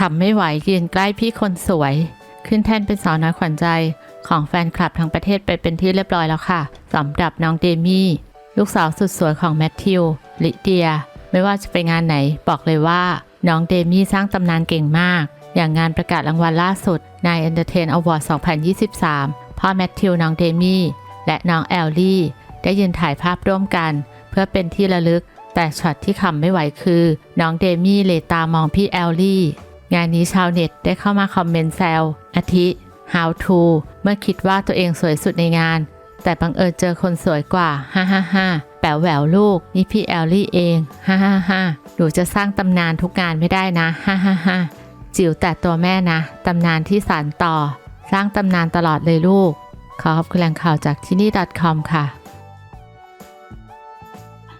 ขำไม่ไหวยืนใกล้พี่คนสวย ขึ้นแท่นเป็นสาวน้อยขวัญใจของแฟนคลับทั้งประเทศไปเป็นที่เรียบร้อยแล้วค่ะสำหรับน้องเดมี่ ลูกสาวสุดสวยของแมทธิวลิเดีย ไม่ว่าจะไปงานไหนบอกเลยว่า น้องเดมี่สร้างตำนานเก่งมาก อย่างงานประกาศรางวัลล่าสุดใน Entertain Award 2023 พ่อแมทธิวน้องเดมี่และน้องแอลลี่ ได้ยืนถ่ายภาพร่วมกัน เพื่อเป็นที่ระลึก แต่ช็อตที่ขำไม่ไหวคือ น้องเดมี่เลตามองพี่แอลลี่ งานนี้ชาวเน็ตได้เข้ามาคอมเมนต์แซวอาทิ how to เมื่อคิดว่าตัวเองสวยสุดในงาน แต่บังเอิญเจอคนสวยกว่า ฮ่าฮ่าฮ่าแป๋วแหววลูก นี่พี่แอลลี่เอง ฮ่าฮ่าฮ่าหนูจะสร้างตำนานทุกงานไม่ได้นะ ฮ่าฮ่าฮ่าจิ๋วแต่ตัวแม่นะ ตำนานที่สานต่อ สร้างตำนานตลอดเลยลูก ขอขอบคุณแหล่งข่าวจากที่นี่ .com ค่ะ